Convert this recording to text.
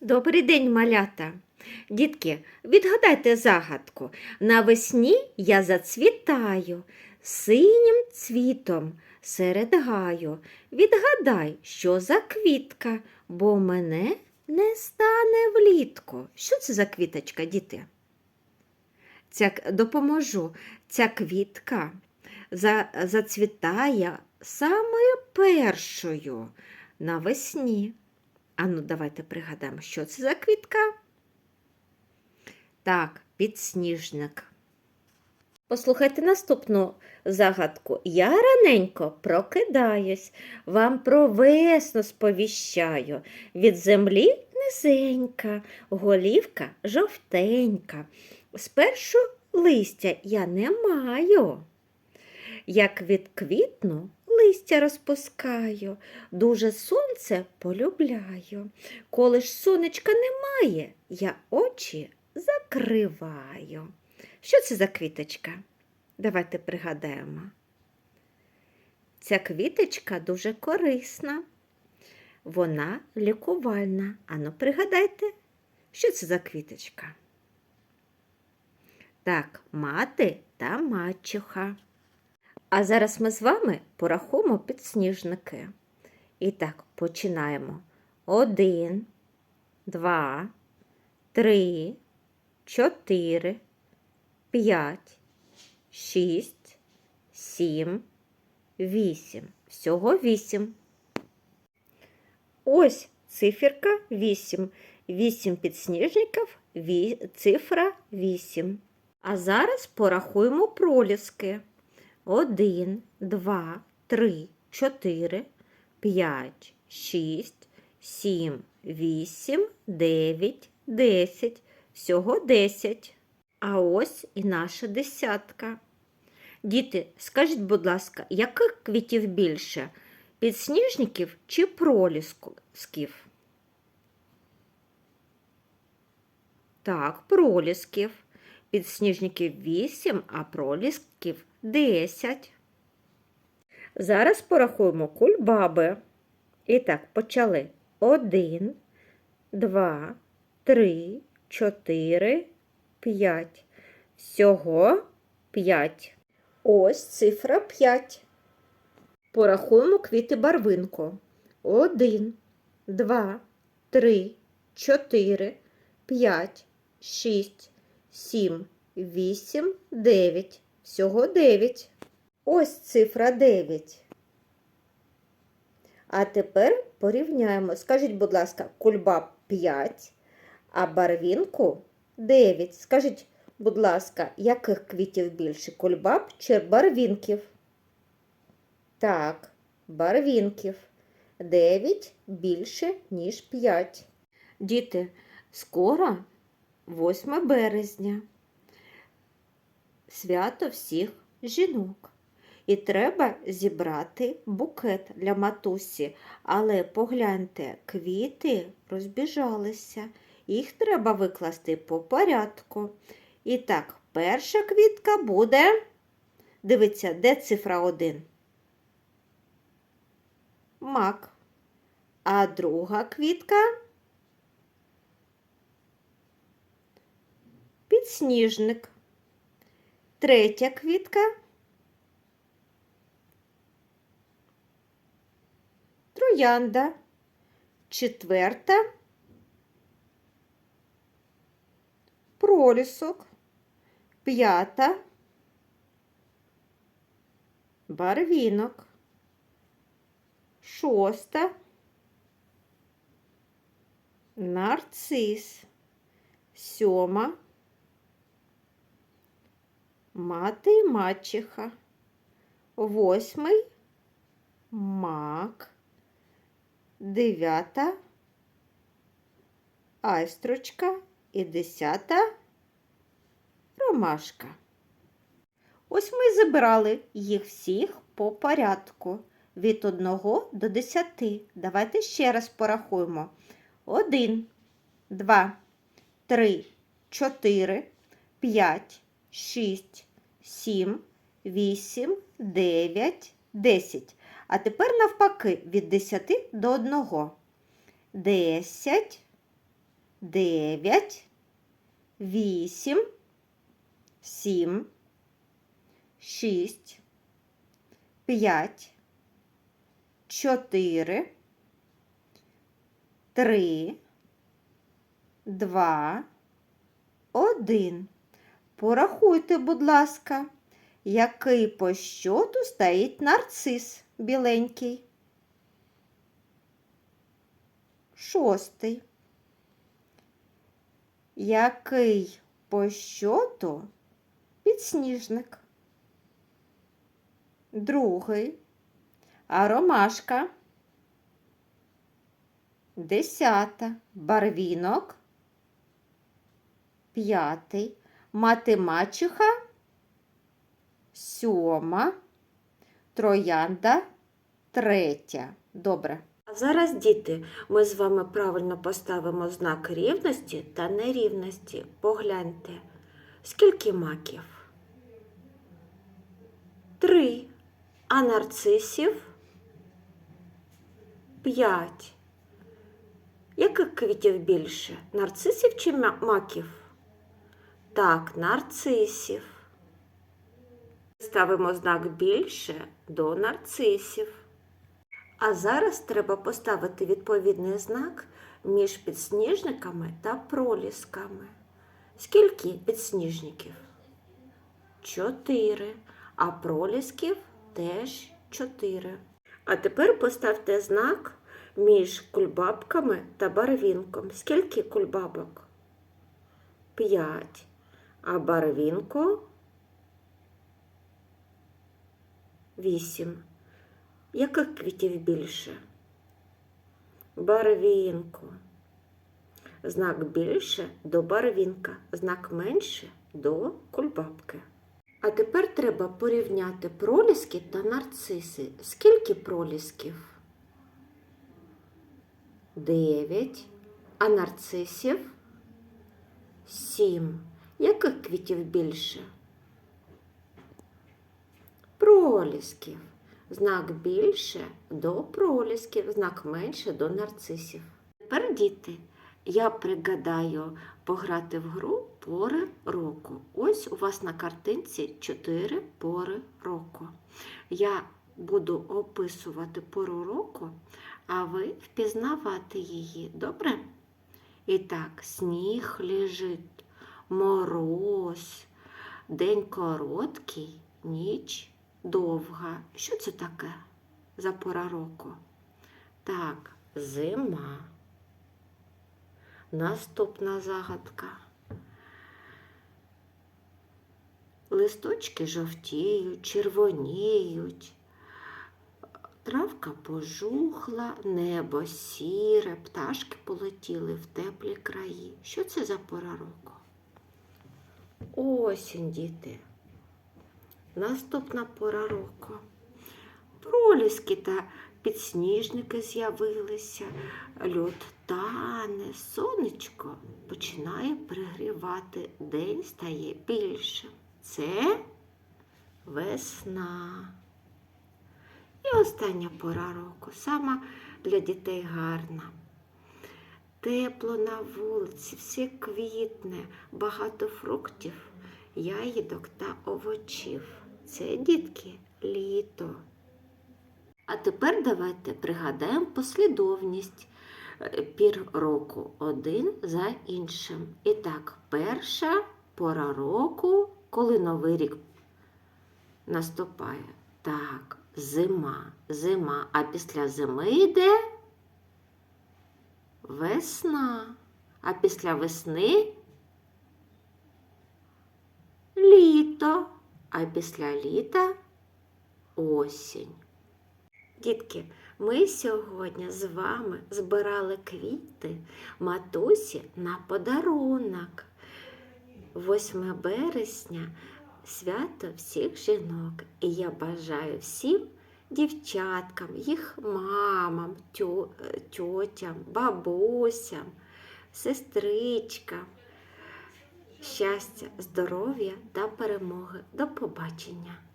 Добрий день, малята. Дітки, відгадайте загадку. Навесні я зацвітаю синім цвітом серед гаю. Відгадай, що за квітка, бо мене не стане влітку. Що це за квіточка, діти? Ця, допоможу. Ця квітка за, зацвітає самою першою навесні. Ану, давайте пригадаємо, що це за квітка? Так, підсніжник. Послухайте наступну загадку. Я раненько прокидаюсь, вам про весну сповіщаю. Від землі низенька, голівка жовтенька. Спершу листя я не маю. Як відквітну, листя розпускаю, дуже сонце полюбляю. Коли ж сонечка немає, я очі закриваю. Що це за квіточка? Давайте пригадаємо. Ця квіточка дуже корисна. Вона лікувальна. Ану, пригадайте, що це за квіточка? Так, мати та мачуха. А зараз ми з вами порахуємо підсніжники. І так, починаємо. Один, два, три, чотири, п'ять, шість, сім, вісім. Всього вісім. Ось циферка вісім. Вісім підсніжників, ві- цифра вісім. А зараз порахуємо проліски. Один, два, три, чотири, п'ять, шість, сім, вісім, дев'ять, десять. Всього десять. А ось і наша десятка. Діти, скажіть, будь ласка, яких квітів більше? Підсніжників чи пролісків? Так, пролісків. Підсніжників 8, а пролісків 10. Зараз порахуємо кульбаби. І так, почали. 1, 2, 3, 4, 5. Всього 5. Ось цифра 5. Порахуємо квіти барвинку. 1, 2, 3, 4, 5, 6, 7, 8, 9. Всього 9. Ось цифра 9. А тепер порівняємо. Скажіть, будь ласка, кульбаб 5, а барвінку 9. Скажіть, будь ласка, яких квітів більше? Кульбаб чи барвінків? Так, барвінків. 9 більше, ніж 5. Діти, скоро 8 березня. Свято всіх жінок. І треба зібрати букет для матусі. Але погляньте, квіти розбіжалися. Їх треба викласти по порядку. І так, перша квітка буде. Дивіться, де цифра 1? Мак. А друга квітка підсніжник. Третя квітка троянда. Четверта пролісок. П'ята барвінок. Шоста нарцис. Сьома мати і мачеха. Восьмий мак. Дев'ята айстрочка і десята ромашка. Ось ми забирали їх всіх по порядку від 1 до 10. Давайте ще раз порахуємо. 1, 2, 3, 4, 5, 6, 7, 8, 9, 10. А тепер навпаки від 10 до 1. 10, дев'ять, вісім, сім, шість, п'ять, чотири, три, два, один. Порахуйте, будь ласка, який по щоту стоїть нарцис біленький. Шостий. Який по щоту підсніжник? Другий. А ромашка? Десята. Барвінок? П'ятий. Мати мачуха? Сьома. Троянда третя. Добре. А зараз, діти, ми з вами правильно поставимо знак рівності та нерівності. Погляньте, скільки маків? Три. А нарцисів? П'ять. Яких квітів більше? Нарцисів чи маків? Так, нарцисів. Ставимо знак більше до нарцисів. А зараз треба поставити відповідний знак між підсніжниками та пролісками. Скільки підсніжників? Чотири. А пролісків теж чотири. А тепер поставте знак між кульбабками та барвінком. Скільки кульбабок? П'ять. А барвінко вісім. Яких квітів більше? Барвінку. Знак більше до барвінка, знак менше до кульбабки. А тепер треба порівняти проліски та нарциси. Скільки пролісків? Дев'ять. А нарцисів? Сім. Яких квітів більше? Пролісків. Знак більше до пролісків, знак менше до нарцисів. Тепер, діти, я пригадаю пограти в гру пори року. Ось у вас на картинці чотири пори року. Я буду описувати пору року, а ви впізнавати її. Добре? І так, сніг лежить, мороз, день короткий, ніч довга. Що це таке за пора року? Так, зима. Наступна загадка. Листочки жовтіють, червоніють. Травка пожухла, небо сіре, пташки полетіли в теплі краї. Що це за пора року? Осінь, діти. Наступна пора року. Проліски та підсніжники з'явилися, льод тане, сонечко починає пригрівати, день стає більшим. Це весна. І остання пора року, сама для дітей гарна. Тепло на вулиці, все квітне, багато фруктів, ягідок та овочів. Це, дітки, літо. А тепер давайте пригадаємо послідовність е, пір року один за іншим. І так, перша пора року, коли новий рік наступає. Так, зима, зима, а після зими йде весна, а після весни літо, а після літа осінь. Дітки, ми сьогодні з вами збирали квіти матусі на подарунок. 8 березня свято всіх жінок. І я бажаю всім дівчаткам, їх мамам, тьо- тьотям, бабусям, сестричкам. Щастя, здоров'я та перемоги. До побачення!